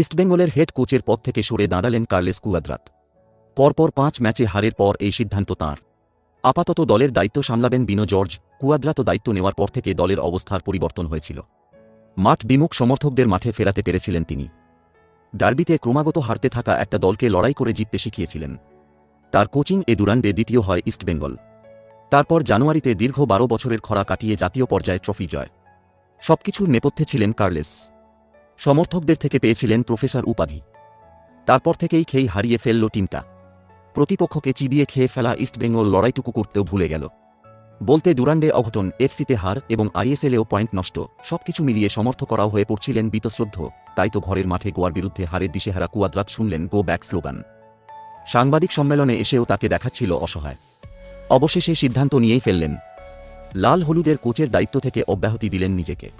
ইস্টবেঙ্গলের হেড কোচের পদ থেকে সরে দাঁড়ালেন কার্লেস কুয়াদ্রাত। পরপর পাঁচ ম্যাচে হারের পর এই সিদ্ধান্ত তাঁর। আপাতত দলের দায়িত্ব সামলাবেন বিনো জর্জ কুয়াদ্রাত দায়িত্ব নেওয়ার পর থেকে দলের অবস্থার পরিবর্তন হয়েছিল। মাঠ বিমুখ সমর্থকদের মাঠে ফেরাতে পেরেছিলেন তিনি। ডার্বিতে ক্রমাগত হারতে থাকা একটা দলকে লড়াই করে জিততে শিখিয়েছিলেন। তার কোচিং এ দুরান্ডে দ্বিতীয় হয় ইস্টবেঙ্গল তারপর জানুয়ারিতে দীর্ঘ বারো বছরের খরা কাটিয়ে জাতীয় পর্যায়ে ট্রফি জয়। সবকিছুর নেপথ্যে ছিলেন কার্লেস। সমর্থকদের থেকে পেয়েছিলেন প্রফেসর উপাধি। তারপর থেকেই খেই হারিয়ে ফেলল টিমটা। প্রতিপক্ষকে চিবিয়ে খেয়ে ফেলা ইস্টবেঙ্গল লড়াইটুকু করতেও ভুলে গেল। বলতে দুরান্ডে অঘটন, এফসিতে হার এবং আইএসএলেও পয়েন্ট নষ্ট, সবকিছু মিলিয়ে সমর্থ করাও হয়ে পড়ছিলেন বীতশ্রদ্ধ। তাই তো ঘরের মাঠে গোয়ার বিরুদ্ধে হারের দিশেহারা কুয়াদ্রাত শুনলেন গো ব্যাক স্লোগান। সাংবাদিক সম্মেলনে এসেও তাকে দেখাচ্ছিল অসহায়। অবশেষে সিদ্ধান্ত নিয়েই ফেললেন। লাল হলুদের কোচের দায়িত্ব থেকে অব্যাহতি দিলেন নিজেকে।